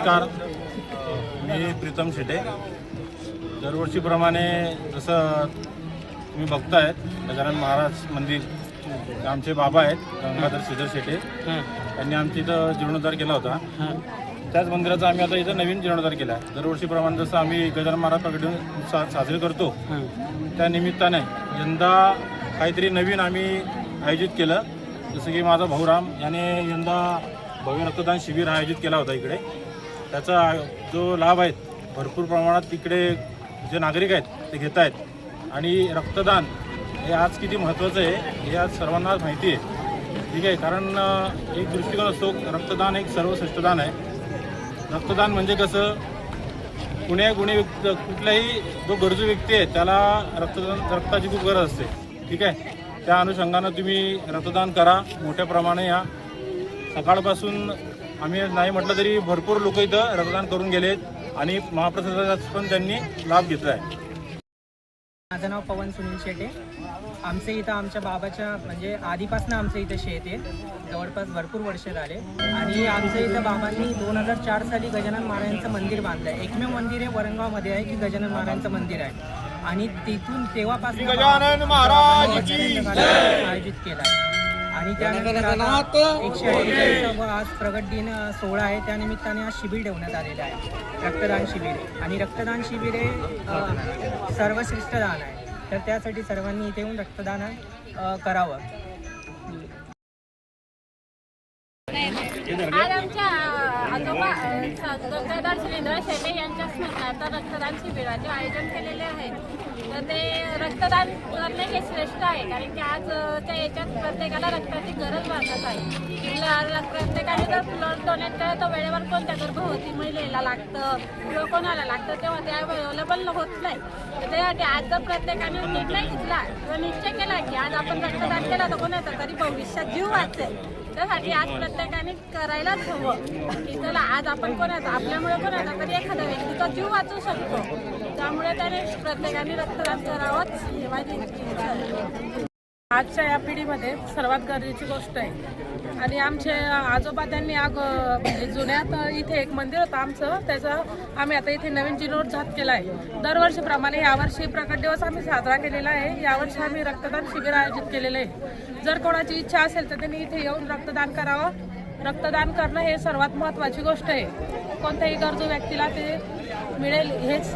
नमस्कार. मी प्रीतम शेटे. दरवर्षीप्रमाणे जसं तुम्ही बघतायत गजानन महाराज मंदिर आमचे बाबा आहेत गंगाधर श्रीधर शेटे. त्यांनी आमच्या इथं जीर्णोद्धार केला होता. त्याच मंदिराचा आम्ही आता इथं नवीन जीर्णोद्धार केला आहे. दरवर्षीप्रमाणे जसं आम्ही गजानन महाराज प्रकटून सा साजरे करतो त्या निमित्ताने यंदा काहीतरी नवीन आम्ही आयोजित केलं. जसं की माझा भाऊराम याने यंदा भव्य रक्तदान शिबिर आयोजित केला होता इकडे. त्याचा जो लाभ आहे भरपूर प्रमाणात तिकडे जे नागरिक आहेत ते घेत आहेत. आणि रक्तदान हे आज किती महत्त्वाचं आहे हे आज सर्वांना माहिती आहे. ठीक आहे कारण एक दृष्टिकोन असतो रक्तदान एक सर्वश्रेष्ठदान आहे. रक्तदान म्हणजे कसं कुण्या गुन्हे व्यक्त कुठल्याही जो गरजू व्यक्ती आहे त्याला रक्तदान रक्ताची खूप गरज असते. ठीक आहे त्या अनुषंगानं तुम्ही रक्तदान करा मोठ्या प्रमाणे या. सकाळपासून आम्ही नाही म्हटलं तरी भरपूर लोक इथं रक्तदान करून गेलेत आणि महाप्रसादाचा पण त्यांनी लाभ घेतला आहे माझं नाव पवन सुनील शेटे. आमचे इथं आमच्या बाबाच्या म्हणजे आधीपासून आमचं इथं शेत. आहे जवळपास भरपूर वर्ष झाले. आणि आमचं इथं बाबांनी दोन हजार चार साली गजानन महाराजांचं मंदिर बांधलं आहे एकमेव मंदिर आहे वरंगावमध्ये आहे की गजानन महाराजांचं मंदिर आहे. आणि तिथून तेव्हापासून गजानन महाराज आयोजित केला आहे आणि त्यानंतर आता एकशे अठ्ठेचाळीसावा आज प्रगट दिन सोहळा आहे. त्या निमित्ताने आज शिबिर ठेवण्यात आलेलं आहे. रक्तदान शिबिर. आणि रक्तदान शिबिर हे सर्वश्रेष्ठ दान आहे. तर त्यासाठी सर्वांनी इथे येऊन रक्तदान करावं. आज आमच्या आजोबा अ, गंगाधर श्रीधर शेटे यांच्या स्मरणार्थ रक्तदान शिबिराचे आयोजन केलेले आहे. तर ते रक्तदान करणे हे श्रेष्ठ आहे कारण की आजच्या याच्यात प्रत्येकाला रक्ताची गरज भासत आहे. ल- ल- प्रत्येकाने जर ब्लड डोनेट केलं तर वेळेवर कोणत्या गर्भवती महिलेला लागतं किंवा कोणाला लागतं तेव्हा ते अवेलेबल होत नाही. तर त्यासाठी आज जर प्रत्येकाने निर्णय घेतला किंवा निश्चय केला की आज आपण रक्तदान केलं तर कोणाचा तरी भविष्यात जीव वाचेल. त्यासाठी आज प्रत्येकाने करायलाच हवं. की चला आज आपण कोणाचा आपल्यामुळे कोणाचा तरी एखादा व्यक्तीचा जीव वाचू शकतो. त्यामुळे त्याने प्रत्येकाने रक्तदान करावंच ही माझी आजच्या या पिढीमध्ये सर्वात गरजेची गोष्ट आहे आणि आमचे आजोबा त्यांनी आग म्हणजे जुन्यात इथे एक मंदिर होतं आमचं. त्याचं आम्ही आता इथे नवीन जीर्णोद्धार केला आहे. दरवर्षीप्रमाणे यावर्षी प्रकट दिवस आम्ही साजरा केलेला आहे. यावर्षी आम्ही रक्तदान शिबिर आयोजित केलेलं आहे. जर कोणाची इच्छा असेल तर त्यांनी इथे येऊन रक्तदान करावं. रक्तदान करणं हे सर्वात महत्त्वाची गोष्ट आहे. कोणत्याही गरजू व्यक्तीला ते मिळेल हेच.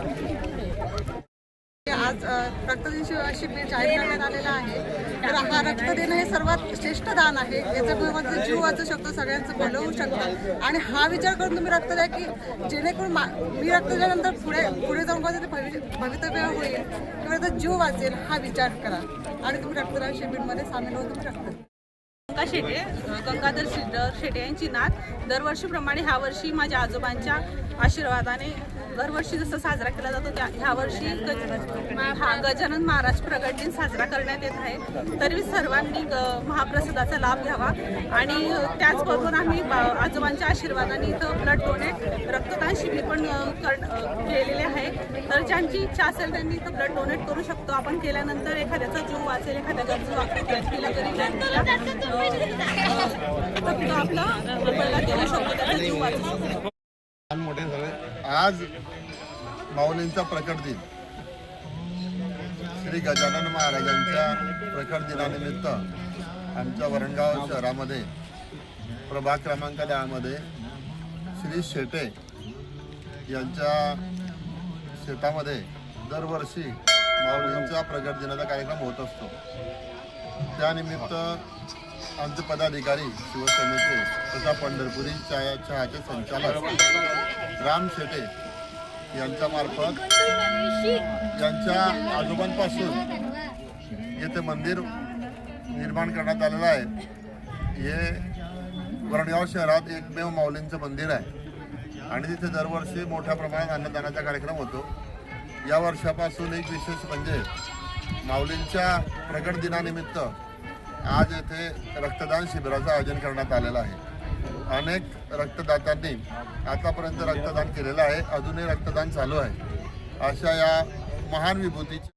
आज अ, रक्तदान शिबिर जाहीर करण्यात आलेलं आहे. तर हा रक्त देणं हे सर्वात श्रेष्ठ दान आहे. याच्यामुळे जीव वाचू शकतो सगळ्यांचं भलं होऊ शकतं. आणि हा विचार करून तुम्ही रक्त द्या की जेणेकरून मा- मी रक्त दिल्यानंतर पुढे पुढे जाऊन माझं ते भवि भवितव्य होईल. किंवा त्याचा जीव वाचेल हा विचार करा. आणि तुम्ही रक्तदान शिबिरमध्ये सामील होऊन तुम्ही रक्त गंगा शेटे गंगाधर श्रीधर शेटे यांची नात. दरवर्षीप्रमाणे ह्या वर्षी माझ्या आजोबांच्या आशीर्वादाने दरवर्षी जसं साजरा केला जातो त्या ह्या वर्षी हा गजानन महाराज प्रगट दिन साजरा करण्यात येत आहे. तरी सर्वांनी ग- महाप्रसादाचा लाभ घ्यावा. आणि त्याचबरोबर आम्ही बा- आजोबांच्या आशीर्वादाने इथं ब्लड डोनेट रक्तदान शिबिर पण कर केलेले आहे. तर ज्यांची इच्छा असेल त्यांनी इथं ब्लड डोनेट करू शकतो. आपण केल्यानंतर एखाद्याचा जीव वाचेल एखाद्या गरजू व्यक्तीला आपला शकतो त्याचा जीव वाचू मोठे झाले आज माऊलींचा प्रकट दिन. श्री गजानन महाराजांच्या प्रकट दिनानिमित्त आमच्या वरणगाव शहरामध्ये प्रभाग क्रमांक दहामध्ये श्री शेटे यांच्या शेतामध्ये दरवर्षी माऊलींचा प्रगट दिनाचा कार्यक्रम होत असतो. त्यानिमित्त आमचे पदाधिकारी शिवसेनेचे तथा पंढरपुरी चहा चहाचे संचालक राम शेटे यांच्यामार्फत यांच्या आजोबांपासून येथे मंदिर निर्माण करण्यात आलेलं आहे. हे वरणगाव शहरात एकमेव माऊलींचं मंदिर आहे. आणि तिथे दरवर्षी मोठ्या प्रमाणात अन्नदानाचा कार्यक्रम होतो. या वर्षापासून एक विशेष म्हणजे माऊलींच्या प्रगट दिनानिमित्त आज येथे रक्तदान शिबिराचं आयोजन करण्यात आलेलं आहे. अनेक रक्तदात्यांनी आतापर्यंत रक्तदान केलेलं आहे. अजूनही रक्तदान चालू आहे. अशा या महान विभूतीची